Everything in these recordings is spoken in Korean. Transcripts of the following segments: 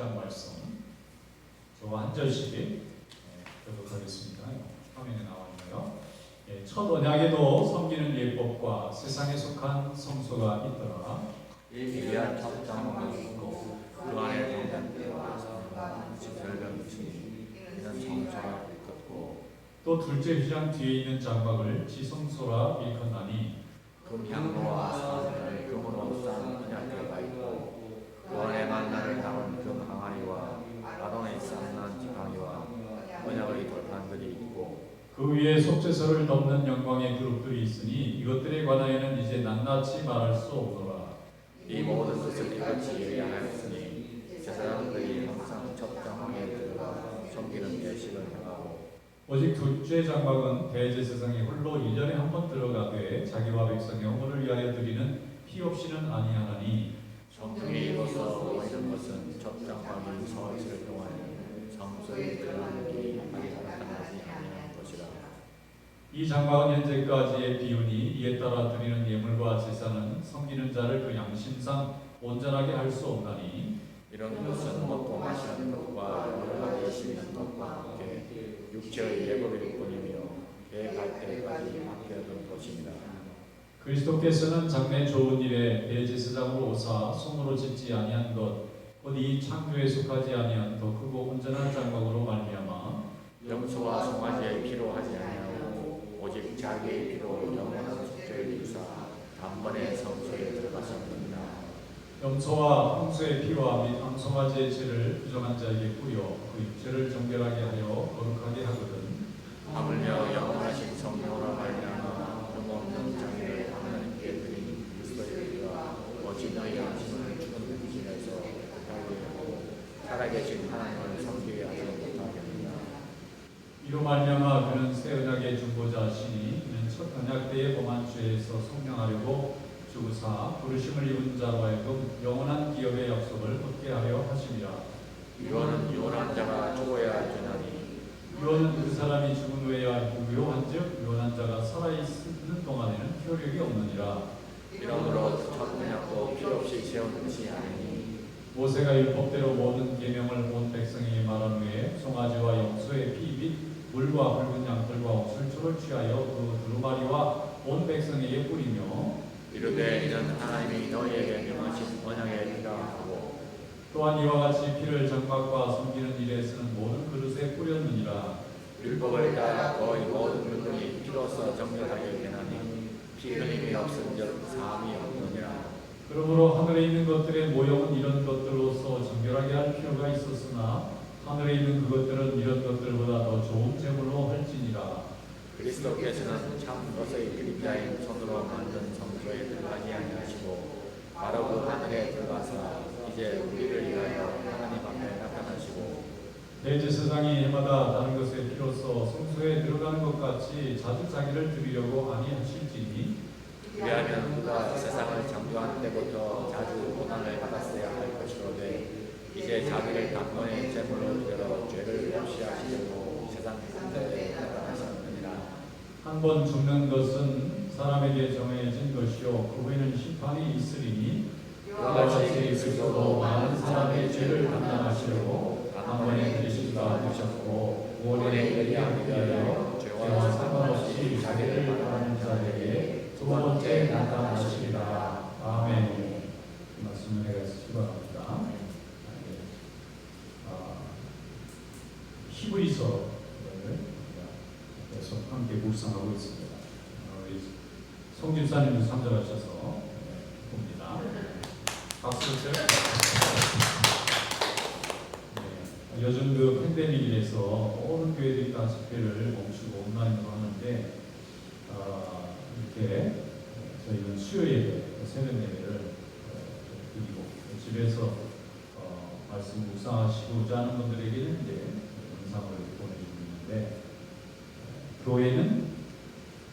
5장 말씀 저와 한 절씩 예, 교독하겠습니다. 화면에 나와 있네요. 예, 첫 언약에도 섬기는 예법과 세상에 속한 성소가 있더라. 첫 장막을 있고 그 안에 동전대와 지절병 있으니 이는 정처가 있고 또 둘째 휘장 뒤에 있는 장막을 지성소라 일컫나니 금향로와 사슬을 금으로 싼 언약궤가 있고 그 안에 만나를 담은 금 항아리와 아론에 쌓는 지팡이와 언약의 돌판들이 있고 그 위에 속죄소를 덮는 영광의 그룹들이 있으니 이것들에 관하여는 이제 낱낱이 말할 수 없노라. 이 모든 것을 이같이 얘기하였으니 제사장들이 항상 첫 장막에 들어가 섬기는 예식을 행하고 오직 둘째 장막은 대제사장이 홀로 1년에 한 번 들어가되 자기와 백성 영혼을 위하여 드리는 피 없이는 아니하나니 성중에 입어서 보이는 것은 첫 장막이 서 있을 동안에 성소에 들어가는 길이 나타나지 아니한 것이라 이 장막은 현재까지의 비운이 이에 따라 드리는 예물과 제사는 섬기는 자를 그 양심상 온전하게 할 수 없나니 이런 것은 먹고 마시는 것과 여러 가지 심는 것과 함께 육체의 예법일 뿐이며 계획할 때까지 맡겨둔 것입니다. 그리스도께서는 장래 좋은 일에 대제사장으로 오사 손으로 짓지 아니한 것 곧 이 창조에 속하지 아니한 더 크고 온전한 장막으로 말미암아 염소와 송아지의 피로 하지 아니하고 오직 자기의 피로 영원한 숙제를 이루사 단번에 성소에 들어가셨느니라. 염소와 홍수의 피와 및 암송아지의 죄를 부정한 자에게 뿌려 그 육체를 정결하게 하여 거룩하게 하거든 하물며 영원하신 성령으로 말미암아 흠없는 자기를 하나님께 드린 그리스도의 피가 오직 너희 양심을 죽은 중에서 못하게 하고 살아계신 하나님을 섬기게 하지 못하겠느냐 이로 말미암아 그는 새 언약의 중보자시니 이는 첫 언약 때의 범한 죄에서 성령하려고 주사 부르심을 입은 자로 하여금 영원한 기업의 약속을 얻게 하려 하심이라. 유언은 유언한 자가 죽어야 되나니. 유언은 그 사람이 죽은 후에야 유효한즉 유언한 자가 살아 있는 동안에는 효력이 없느니라. 이러므로 첫 언약도 필요 없이 세운 것이 아니니. 모세가 율법대로 모든 계명을 온 백성에게 말한 후에 송아지와 염소의 피및 물과 붉은 양털과 옥술초를 취하여 그 두루마리와 온 백성에게 뿌리며 이르되 이는 하나님이 너희에게 명하신 언약의 피라 하고 또한 이와 같이 피를 장막과 숨기는 일에 쓰는 모든 그릇에 뿌렸느니라. 율법을 따라 거의 모든 물건이 피로써 정결하게 되나니 피 흘림이 없은즉 사함이 없느니라. 그러므로 하늘에 있는 것들의 모형은 이런 것들로서 정결하게 할 필요가 있었으나 하늘에 있는 그것들은 이런 것들보다 더 좋은 제물로 할지니라. 그리스도께서는 참 것의 그림자인 손으로 만든 성소에 들어가지 아니하시고 바로 그 하늘에 들어가서 이제 우리를 위하여 하나님 앞에 나타나시고 대제사장이 해마다 다른 것에 피로써 성소에 들어가는 것 같이 자주 자기를 드리려고 아니하실지니? 왜냐하면 그가 세상을 창조한 때부터 자주 고난을 받았어야 할 것이로되 이제 자기를 단번에 제물로 드려 죄를 없이 하시려고 세상 가운데 나타나셨느니라. 한 번 죽는 것은 사람에게 정해진 것이요 그 후에는 심판이 있으리니 이와 같이 그리스도도 많은 사람의 죄를 감당하시려고 한 번에 그리스도가 되셨고 오래 이르게 위하여 죄와 상관없이 자기를 바라는 자에게 두 번째 나타나시리라 아멘. 이 말씀을 내가 수고합니다 아, 히브리서를 계속 함께 묵상하고 있습니다. 어, 우리 송 집사님도 참석하셔서 네, 봅니다. 박수 주세요. 네, 요즘 그 팬데믹이라서 모든 교회들이 다 집회를 멈추고 온라인으로 하는데 어, 이렇게 저희는 수요 예배, 새벽 예배를 어, 드리고 집에서 어, 말씀 묵상하시고자 하는 분들에게는 이제 있는데 교회는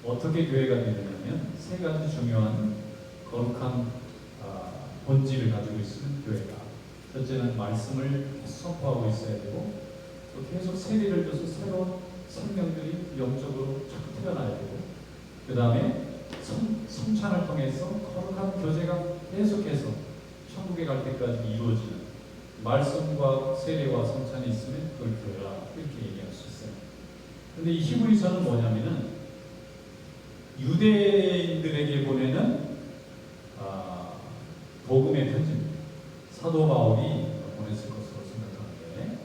어떻게 교회가 되느냐면 세 가지 중요한 거룩한 아, 본질을 가지고 있는 교회다. 첫째는 말씀을 선포하고 있어야 되고 또 계속 세례를 줘서 새로운 생명들이 영적으로 자꾸 태어나야 되고 그 다음에 성찬을 통해서 거룩한 교제가 계속해서 천국에 갈 때까지 이루어지는 말씀과 세례와 성찬이 있으면 그걸 드려라 이렇게 얘기할 수 있어요. 근데 이 히브리서는 뭐냐면은 유대인들에게 보내는 아, 복음의 편지입니다. 사도 바울이 보냈을 것으로 생각하는데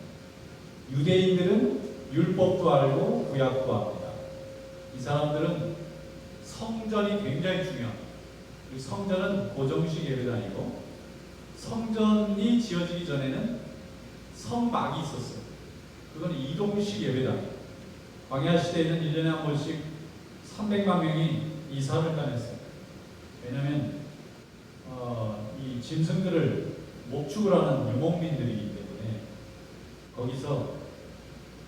유대인들은 율법도 알고 구약도 합니다. 이 사람들은 성전이 굉장히 중요합니다. 그 성전은 고정식 예배당이고 성전이 지어지기 전에는 성막이 있었어요. 그건 이동식 예배당. 광야 시대에는 1년에 한 번씩 300만 명이 이사를 다녔어요. 왜냐하면 어, 이 짐승들을 목축을 하는 유목민들이기 때문에 거기서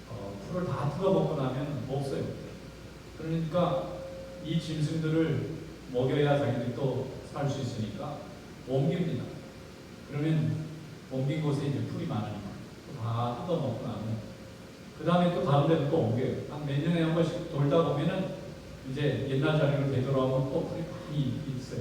어, 풀을 다 뜯어먹고 나면 없어요. 그러니까 이 짐승들을 먹여야 자기들이 또 살 수 있으니까 옮깁니다. 그러면 옮긴 곳에 이제 풀이 많으니까 또다 뜯어먹고 나면 그 다음에 또 다른 데도 또 옮겨요. 한 몇 년에 한 번씩 돌다 보면은 이제 옛날 자리로 되돌아오면 또 풀이 있어요.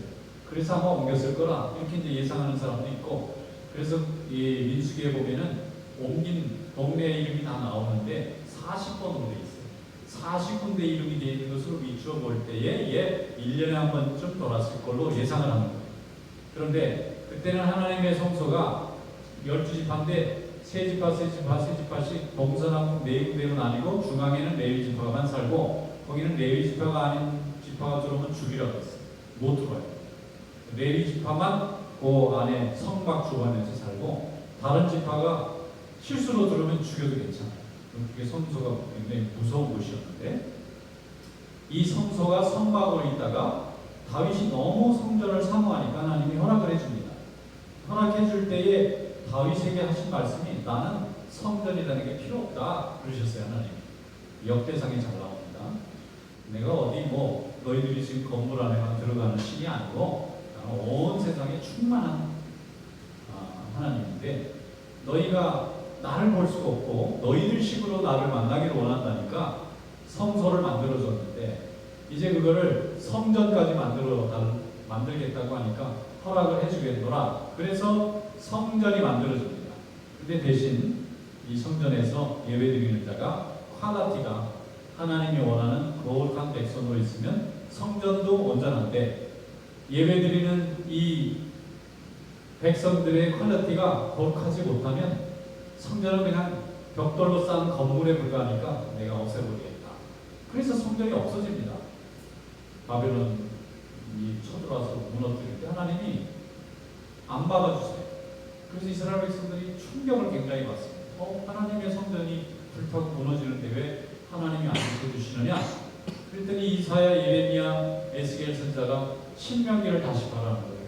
그래서 아마 옮겼을 거라 이렇게 이제 예상하는 사람도 있고 그래서 이 민수기에 보면은 옮긴 동네 이름이 다 나오는데 40번으로 돼 있어요. 40군데 이름이 되어 있는 것으로 비추어 볼 때에 얘 1년에 한 번쯤 돌았을 걸로 예상을 거예요. 그런데 그때는 하나님의 성소가 12지파인데 세 지파, 세 지파, 세 지파씩 동서남북 네 군데로 나뉘고 중앙에는 레위 지파만 살고 거기는 레위 지파가 아닌 지파가 들어오면 죽이라고 했어요. 못 들어와요. 레위 지파만 그 안에 성막 주관에서 살고 다른 지파가 실수로 들어오면 죽여도 괜찮아요. 그게 성소가 굉장히 무서운 곳이었는데 이 성소가 성막으로 있다가 다윗이 너무 성전을 사모하니까 하나님이 허락을 해줍니다. 허락해 줄 때에 다윗에게 하신 말씀이 나는 성전이라는 게 필요 없다 그러셨어요 하나님. 역대상에 잘 나옵니다. 내가 어디 뭐 너희들이 지금 건물 안에만 들어가는 신이 아니고 온 세상에 충만한 아, 하나님인데 너희가 나를 볼 수가 없고 너희들 식으로 나를 만나기를 원한다니까 성소를 만들어줬는데 이제 그거를 성전까지 만들어 달, 만들겠다고 하니까 허락을 해주겠노라. 그래서 성전이 만들어집니다. 근데 대신 이 성전에서 예배드리는 자가 화다티가 하나님이 원하는 거룩한 백성으로 있으면 성전도 온전한데 예배드리는 이 백성들의 퀄리티가 거룩하지 못하면 성전은 그냥 벽돌로 쌓은 건물에 불과하니까 내가 없애버리겠다. 그래서 성전이 없어집니다. 바벨론이 쳐들어와서 무너뜨릴 때 하나님이 안 받아주세요. 그래서 이스라엘 백성들이 충격을 굉장히 받습니다. 어, 하나님의 성전이 불타고 무너지는데 왜 하나님이 안 지켜주시느냐? 그랬더니 이사야, 예레미야, 에스겔 선자가 신명기를 다시 바라는 거예요.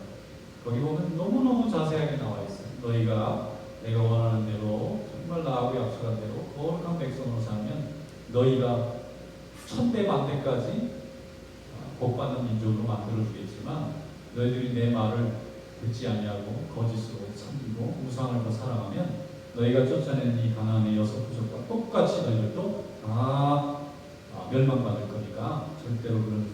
거기 보면 너무너무 자세하게 나와 있어요. 너희가 내가 원하는 대로 정말 나하고 약속한 대로 거룩한 백성으로 살면 너희가 천대 만대까지 복받는 민족으로 만들어주겠지만 너희들이 내 말을 듣지 아니하고 거짓으로 섬기고 우상을 더 사랑하면 너희가 쫓아내는 이 가나안의 여섯 부족과 똑같이 너희들도 다 아, 멸망받을 거니까 절대로 그런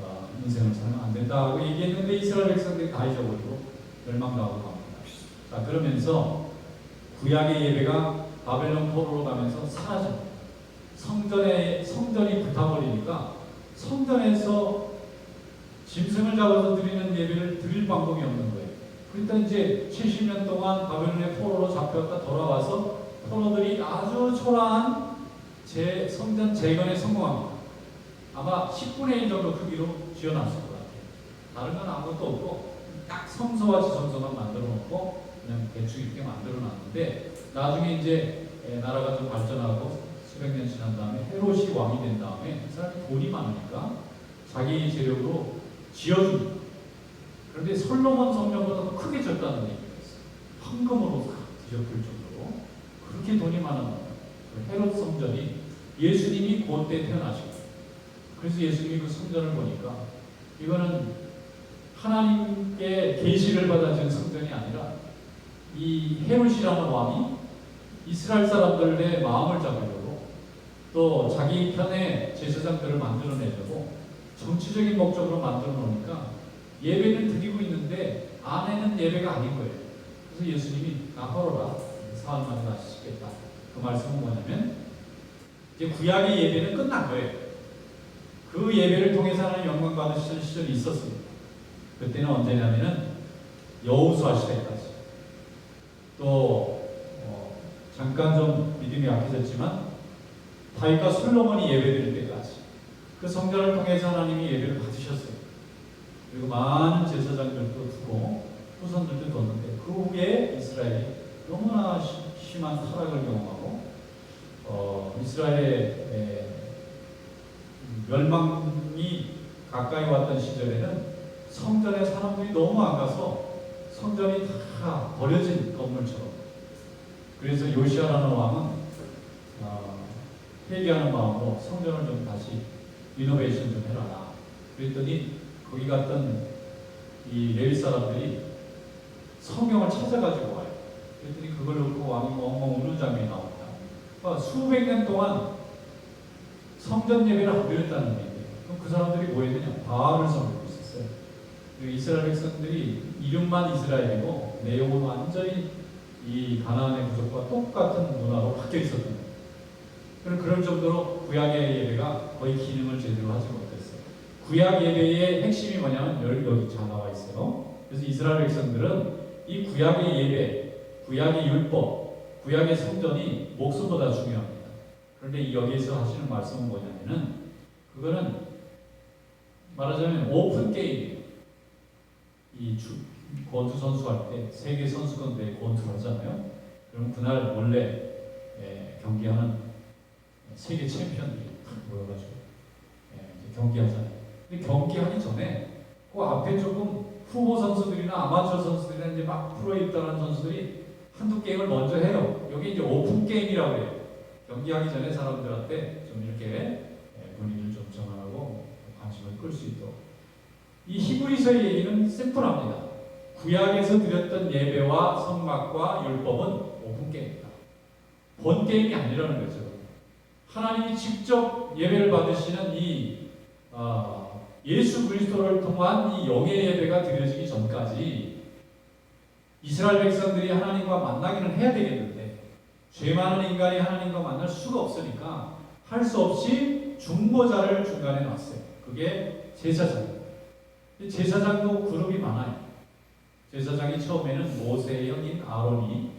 어, 인생을 살면 안 된다고 얘기했는데 이스라엘 백성들이 다 잊어버리고 멸망당하고 갑니다. 자 그러면서 구약의 예배가 바벨론 포로로 가면서 사라집니다. 성전에 성전이 불타버리니까 성전에서 짐승을 잡아서 드리는 예배를 드릴 방법이 없는 거예요. 그러니까 이제 70년 동안 바벨론의 포로로 잡혔다 돌아와서 포로들이 아주 초라한 제 성전 재건에 성공합니다. 아마 10분의 1 정도 크기로 지어놨을 것 같아요. 다른 건 아무것도 없고 딱 성소와 지성소만 만들어 놓고 그냥 대충 이렇게 만들어 놨는데 나중에 이제 에, 나라가 좀 발전하고 수백 년 지난 다음에 헤롯이 왕이 된 다음에 이 사람이 돈이 많으니까 자기 재력으로 지어줍니다. 그런데 솔로몬 성전보다 더 크게 졌다는 얘기가 있어요. 황금으로 뒤덮을 정도로 그렇게 돈이 많은 그 헤롯 성전이 예수님이 그때 태어나시고 그래서 예수님이 그 성전을 보니까 이거는 하나님께 계시를 받아준 성전이 아니라 이 헤롯이라는 왕이 이스라엘 사람들의 마음을 잡으려고 또 자기 편의 제사장들을 만들어내려고 정치적인 목적으로 만들어 놓으니까 예배는 드리고 있는데 안에는 예배가 아닌 거예요. 그래서 예수님이 나헐어라 사흘 만에 다시 씻겠다. 그 말씀은 뭐냐면 이제 구약의 예배는 끝난 거예요. 그 예배를 통해서 하나님 영광 받으시던 시절이 있었습니다. 그때는 언제냐면은 여호수아 시대까지. 또 어, 잠깐 좀 믿음이 약해졌지만 다윗과 솔로몬이 예배드릴 때까지 그 성전을 통해서 하나님이 예배를 받으셨어요. 그리고 많은 제사장들도 두고 후손들도 뒀는데 그 후에 이스라엘이 너무나 시- 심한 타락을 경험하고 어, 이스라엘의 에, 멸망이 가까이 왔던 시절에는 성전에 사람들이 너무 안 가서 성전이 다 버려진 건물처럼 그래서 요시아라는 왕은 어, 회개하는 마음으로 성전을 좀 다시 리노베이션 좀 해라 그랬더니 거기 갔던 이 레위 사람들이 성경을 찾아가지고 와요. 그랬더니 그걸 놓고 왕이 엉엉 우는 장면이 나옵니다. 그러니까 수백 년 동안 성전 예배를 안 드렸다는 얘기예요. 그럼 그 사람들이 뭐 했느냐? 바알을 섬기고 있었어요. 그리고 이스라엘 백성들이 이름만 이스라엘이고 내용은 완전히 이 가나안의 부족과 똑같은 문화로 바뀌어 있었던 거예요. 그럴 정도로 구약의 예배가 거의 기능을 제대로 하지 못했어요. 구약 예배의 핵심이 뭐냐면 여기 잘 나와 있어요. 그래서 이스라엘 백성들은 이 구약의 예배, 구약의 율법, 구약의 성전이 목숨보다 중요합니다. 그런데 이 여기에서 하시는 말씀은 뭐냐면은 그거는 말하자면 오픈 게임이에요. 이 주, 권투 선수 할 때 세계 선수권 대회 권투를 하잖아요. 그럼 그날 원래 예, 경기하는 세계 챔피언들이 탁 모여가지고 예, 경기하잖아요. 근데 경기하기 전에 그 앞에 조금 후보 선수들이나 아마추어 선수들이나 이제 막 프로에 입단한 선수들이 한두 게임을 먼저 해요. 여기 이제 오픈 게임이라고 해요. 경기하기 전에 사람들한테 좀 이렇게 예, 분위기를 좀 전환하고 관심을 끌 수 있도록. 이 히브리서의 얘기는 심플합니다. 구약에서 드렸던 예배와 성막과 율법은 오픈 게임이다. 본 게임이 아니라는 거죠. 하나님이 직접 예배를 받으시는 이 어, 예수 그리스도를 통한 이 영의 예배가 드려지기 전까지 이스라엘 백성들이 하나님과 만나기는 해야 되겠는데 죄 많은 인간이 하나님과 만날 수가 없으니까 할 수 없이 중보자를 중간에 놨어요. 그게 제사장. 제사장도 그룹이 많아요. 제사장이 처음에는 모세의 형인 아론이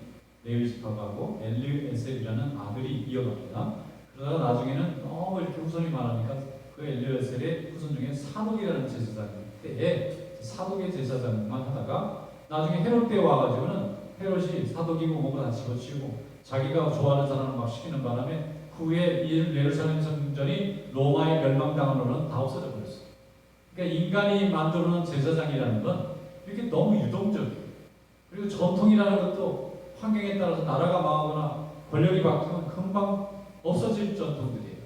레위 지파하고 엘리에셀이라는 아들이 이어갑니다. 그러다가 나중에는 너무 이렇게 후손이 많으니까 그 엘리에셀의 후손 중에 사독이라는 제사장 때에 사독의 제사장만 하다가 나중에 헤롯 때 와가지고는 헤롯이 사독이고 뭐고 다 집어치우고 자기가 좋아하는 사람을 막 시키는 바람에 그 후에 이 예루살렘 성전이 로마에 멸망당하로는 다 없어져 버렸어요. 그러니까 인간이 만들어 놓은 제사장이라는 건 이렇게 너무 유동적이에요. 그리고 전통이라는 것도 환경에 따라서 나라가 망하거나 권력이 바뀌면 금방 없어질 전통들이에요.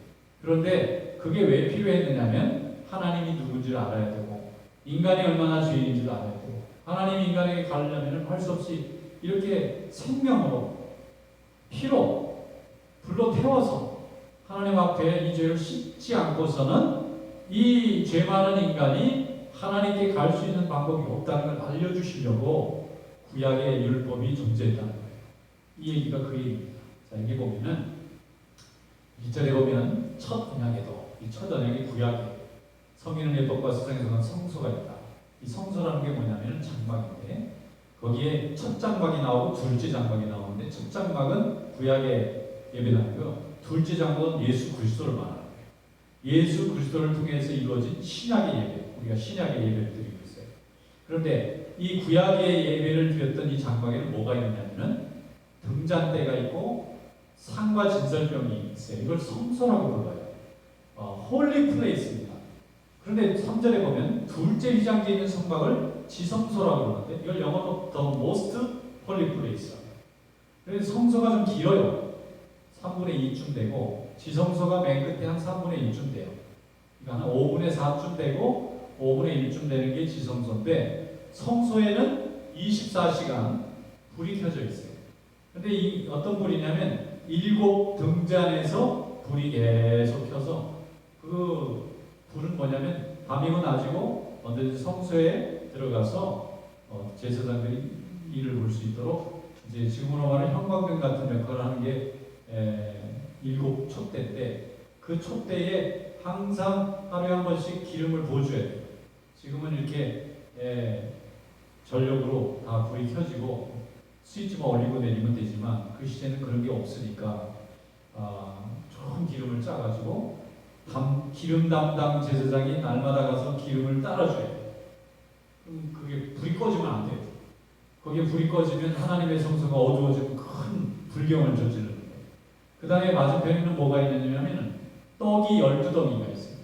그런데 그게 왜 필요했느냐면 하나님이 누군지를 알아야 되고 인간이 얼마나 죄인인지도 알아야 되고 하나님이 인간에게 가려면 할 수 없이 이렇게 생명으로 피로 불로 태워서 하나님 앞에 이 죄를 씻지 않고서는 이 죄 많은 인간이 하나님께 갈 수 있는 방법이 없다는 걸 알려주시려고 구약의 율법이 존재했다는 거예요. 이 얘기가 그 얘기입니다. 자, 여기 보면은 2절에 보면 첫 언약에도 이 첫 언약이 구약이에요. 성인은 율법과 세상에서는 성소가 있다. 이 성소라는 게 뭐냐면 장막인데 거기에 첫 장막이 나오고 둘째 장막이 나오는데 첫 장막은 구약의 예배당이고요. 둘째 장막은 예수 그리스도를 말하는 거예요. 예수 그리스도를 통해서 이루어진 신약의 예배. 우리가 신약의 예배를 드리고 있어요. 그런데 이 구약의 예배를 드렸던 이 장막에는 뭐가 있느냐면은 등잔대가 있고 상과 진설병이 있어요. 이걸 성소라고 불러요. 어, 홀리 플레이스입니다. 그런데 3절에 보면 둘째 휘장기에 있는 성막을 지성소라고 그러는데 이걸 영어로 the most holy place. 그래서 성소가 좀 길어요. 3분의 2쯤 되고 지성소가 맨 끝에 한 3분의 2쯤 돼요. 그러니까 한 5분의 4쯤 되고 5분의 1쯤 되는 게 지성소인데 성소에는 24시간 불이 켜져 있어요. 근데 이 어떤 불이냐면 일곱 등잔에서 불이 계속 켜서 그 불은 뭐냐면 밤이고 낮이고 언제든지 성소에 들어가서 어, 제사장들이 일을 볼 수 있도록 이제 지금으로 말하는 형광등 같은 역할을 하는 게 에, 일곱 촛대인데 그 촛대에 항상 하루에 한 번씩 기름을 돼요. 지금은 이렇게 에, 전력으로 다 불이 켜지고 스위치만 올리고 내리면 되지만 그 시대는 그런 게 없으니까 아, 좋은 기름을 짜가지고 담, 기름 담당 제사장이 날마다 가서 기름을 따라줘야 돼요. 그럼 그게 불이 꺼지면 안 돼요. 거기에 불이 꺼지면 하나님의 성소가 어두워지고 큰 불경을 저지르는 거예요. 그 다음에 맞은편에는 뭐가 있냐면은 떡이 12덩이가 있어요.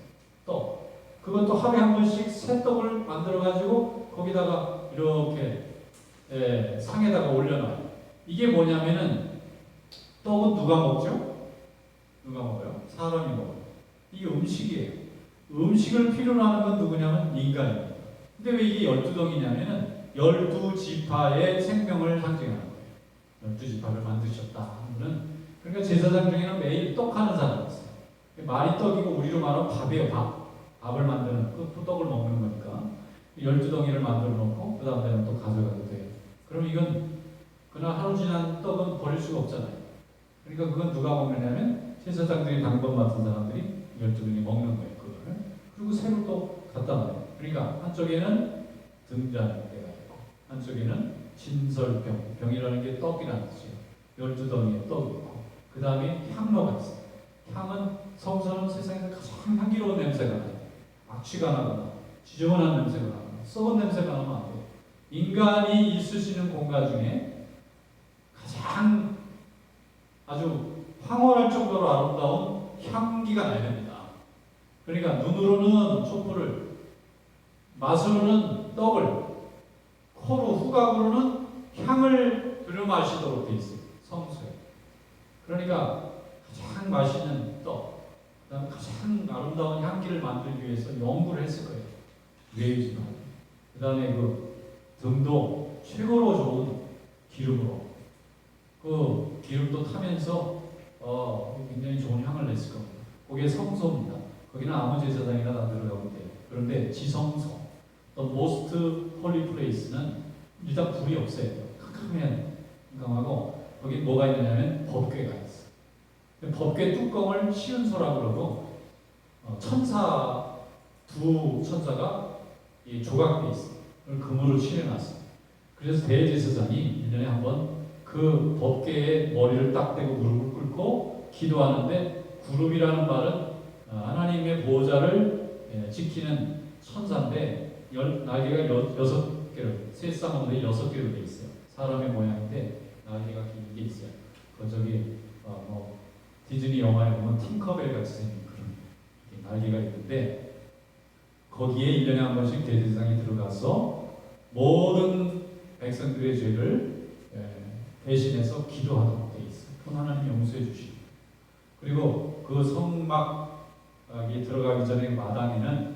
떡. 그것도 하루에 한 번씩 새 떡을 만들어가지고 거기다가 이렇게 예, 상에다가 올려놔요. 이게 뭐냐면은 떡은 누가 먹죠? 누가 먹어요? 사람이 먹어요. 이게 음식이에요. 음식을 필요로 하는 건 누구냐면 인간입니다. 근데 왜 이게 12덩이냐면은 12지파의 생명을 상징하는 거예요. 12지파를 만드셨다. 는 그러니까 제사장 중에는 매일 떡 하는 사람이 있어요. 말이 떡이고 우리로 말하면 밥이에요, 밥. 밥을 만드는, 그 떡을 먹는 거니까. 12덩이를 만들어 놓고, 그 다음 날은 또 가져가도 돼요. 그럼 이건, 그날 하루 지난 떡은 버릴 수가 없잖아요. 그러니까 그건 누가 먹느냐면, 제사장들이 당번 맡은 사람들이 12덩이 먹는 거예요, 그거를. 그리고 새로 또 갖다 놔요. 그러니까 한쪽에는 등잔대가 있고, 한쪽에는 진설병, 병이라는 게 떡이라는 뜻이에요. 12덩이의 떡이 있고, 그 다음에 향로가 있어요. 향은 성서는 세상에서 가장 향기로운 냄새가 나요. 악취가 나거나 지저분한 냄새가 나거나 썩은 냄새가 나면. 인간이 있을 수 있는 공간 중에 가장 아주 황홀할 정도로 아름다운 향기가 됩니다. 그러니까 눈으로는 촛불을, 맛으로는 떡을, 코로 후각으로는 향을 들여 마시도록 돼 있어요. 성소에. 그러니까 가장 맛있는 떡, 그다음 가장 아름다운 향기를 만들기 위해서 연구를 했을 거예요. 외우지만. 그다음에 그 등도 최고로 좋은 기름으로 그 기름도 타면서 어 굉장히 좋은 향을 냈을 겁니다. 그게 성소입니다. 거기는 아무 제사장이나 다 들어가면 돼요. 그런데 지성소, the most holy place는 일단 불이 없어야 돼요. 캄캄해야 깜깜하고 거기 뭐가 있느냐면 법궤가 있어. 요 법궤 뚜껑을 시은소라 그러고 어, 천사 두 천사가 이 조각돼 있어. 그걸 금으로 칠해놨어. 그래서 대제사장이 1년에 한 번 그 법궤에 머리를 딱 대고 무릎을 꿇고 기도하는데 구름이라는 말은 어, 하나님의 보호자를 예, 지키는 천사인데 열, 날개가 여, 여섯 개로 세 쌍으로 여섯 개로 돼 있어요. 사람의 모양인데 날개가 길게 있어요. 그 저기 어, 뭐 디즈니 영화에 보면 팅커벨 같이 생긴 그런 날개가 있는데 거기에 1년에 한 번씩 대제사장이 들어가서 모든 백성들의 죄를 예, 대신해서 기도하도록 돼 있어요. 그럼 하나님이 용서해 주시고 그리고 그 성막에 들어가기 전에 마당에는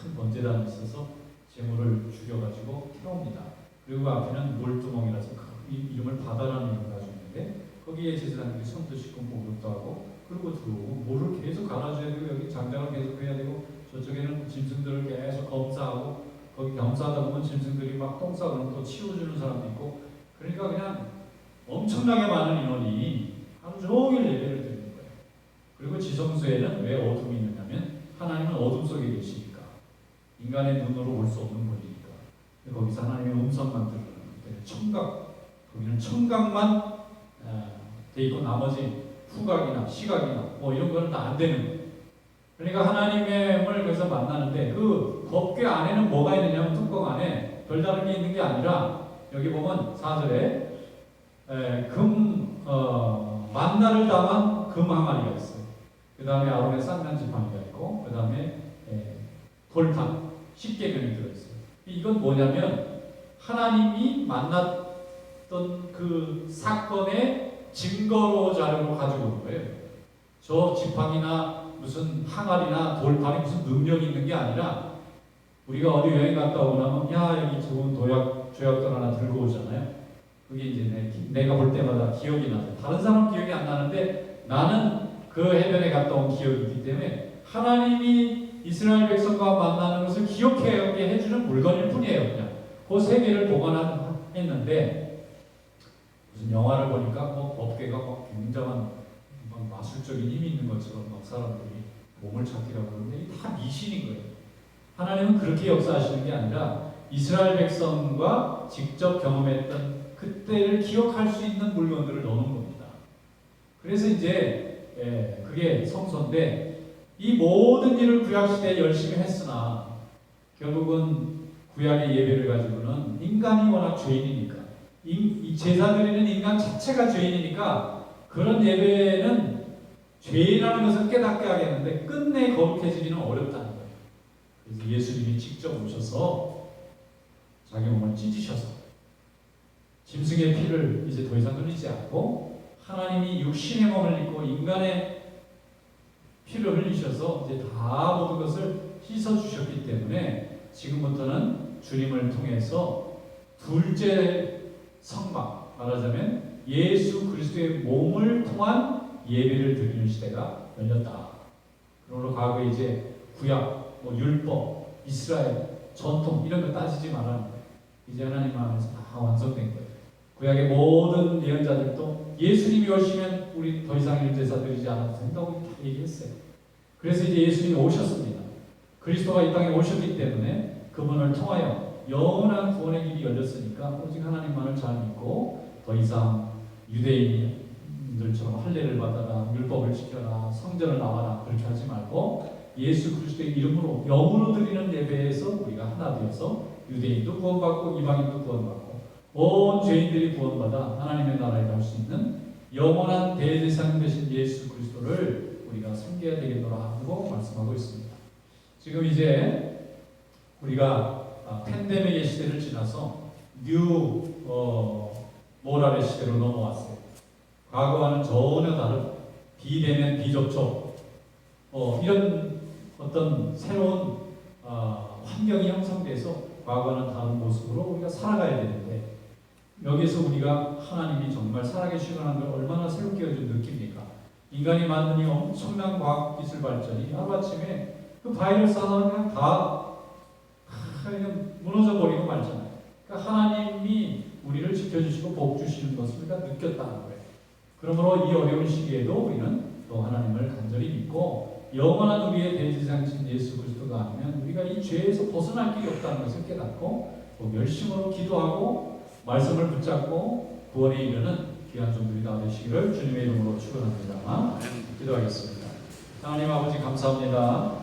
큰 번제단이 있어서 재물을 죽여가지고 태웁니다. 그리고 그 앞에는 물두멍이라서 그 이- 이름을 바다라는 이름을 가지고 있는데 거기에 제사장들이 손도 씻고 목욕도 하고 그리고 들어오고 물을 계속 갈아줘야 되고 여기 장작을 계속 해야 되고 저쪽에는 짐승들을 계속 검사하고 거기 검사하다 보면 짐승들이 막 똥 싸고 또 치워주는 사람도 있고 그러니까 그냥 엄청나게 많은 인원이 하루 종일 예배를 드리는 거예요. 그리고 지성소에는 왜 어둠이 있느냐면 하나님은 어둠 속에 계시니까 인간의 눈으로 볼 수 없는 분이니까 거기서 하나님의 음성만 들으는 거예요. 청각 거기는 청각만 아, 돼 있고 나머지 후각이나 시각이나 뭐 이런 거는 다 안 되는 거예요. 그러니까 하나님의 을 그래서 만나는데 그 법궤 안에는 뭐가 있느냐면 뚜껑 안에 별다른 게 있는 게 아니라 여기 보면 4절에 금 어, 만나를 담은 금 항아리가 있어요. 그 다음에 아론의 쌍난 지팡이가 있고 그 다음에 돌판 십계명이 들어있어요. 이건 뭐냐면 하나님이 만났던 그 사건의 증거로 자료로 가지고 온 거예요. 저 지팡이나 무슨 항아리나 돌판이 무슨 능력이 있는 게 아니라 우리가 어디 여행 갔다 오고 나면 야 여기 좋은 도약 조약돌 하나 들고 오잖아요. 그게 이제 내, 내가 볼 때마다 기억이 나요. 다른 사람 기억이 안 나는데 나는 그 해변에 갔다 온 기억이 있기 때문에 하나님이 이스라엘 백성과 만나는 것을 기억하게 해주는 물건일 뿐이에요. 그냥 그 세 개를 보관했는데 무슨 영화를 보니까 뭐 법계가 막 굉장한 막 마술적인 힘이 있는 것처럼 막 사람들이 몸을 찾기라고 하는데 이게 다 미신인 거예요. 하나님은 그렇게 역사하시는 게 아니라 이스라엘 백성과 직접 경험했던 그때를 기억할 수 있는 물건들을 넣는 겁니다. 그래서 이제 예, 그게 성소인데 이 모든 일을 구약 시대에 열심히 했으나 결국은 구약의 예배를 가지고는 인간이 워낙 죄인이니까 이, 이 제사 드리는 인간 자체가 죄인이니까 그런 예배는 죄라는 것을 깨닫게 하겠는데 끝내 거룩해지기는 어렵다는 거예요. 그래서 예수님이 직접 오셔서 자기 몸을 찢으셔서 짐승의 피를 이제 더 이상 흘리지 않고 하나님이 육신의 몸을 입고 인간의 피를 흘리셔서 이제 다 모든 것을 씻어 주셨기 때문에 지금부터는 주님을 통해서 둘째 성막 말하자면 예수 그리스도의 몸을 통한 예배를 드리는 시대가 열렸다. 그러므로 과거에 이제 구약, 뭐 율법, 이스라엘, 전통 이런 거 따지지 거예요. 이제 하나님 안에서 다 완성된 거예요. 구약의 모든 예언자들도 예수님이 오시면 우리 더 이상 일제사 드리지 않아도 된다고 다 얘기했어요. 그래서 이제 예수님이 오셨습니다. 그리스도가 이 땅에 오셨기 때문에 그분을 통하여 영원한 구원의 길이 열렸으니까 오직 하나님만을 잘 믿고 더 이상 유대인들처럼 할례를 받아라, 율법을 지켜라, 성전을 나와라 그렇게 하지 말고 예수 그리스도의 이름으로 영으로 드리는 예배에서 우리가 하나 되어서 유대인도 구원받고 이방인도 구원받고 온 죄인들이 구원받아 하나님의 나라에 갈 수 있는 영원한 대제사장 되신 예수 그리스도를 우리가 섬겨야 되겠노라 하고 말씀하고 있습니다. 지금 이제 우리가 아, 팬데믹의 시대를 지나서 뉴 어, 모랄의 시대로 넘어왔어요. 과거와는 전혀 다른 비대면 비접촉 어, 이런 어떤 새로운 아, 환경이 형성돼서 과거와는 다른 모습으로 우리가 살아가야 되는데 여기서 우리가 하나님이 정말 살아계시다는 걸 얼마나 새롭게 요즘 느낍니까? 인간이 만든 이 엄청난 과학 기술 발전이 하루아침에 그 바이러스 하나는 다 하, 그냥 무너져 버리고 말잖아요. 그러니까 하나님이 우리를 지켜주시고 복 주시는 것을 우리가 느꼈다는 거예요. 그러므로 이 어려운 시기에도 우리는 또 하나님을 간절히 믿고 영원한 우리의 대지상신 예수 그리스도가 아니면 우리가 이 죄에서 벗어날 길이 없다는 것을 깨닫고 또 열심으로 기도하고 말씀을 붙잡고 구원에 이르는 귀한 종들이 다 되시기를 주님의 이름으로 축원합니다. 기도하겠습니다. 하나님 아버지 감사합니다.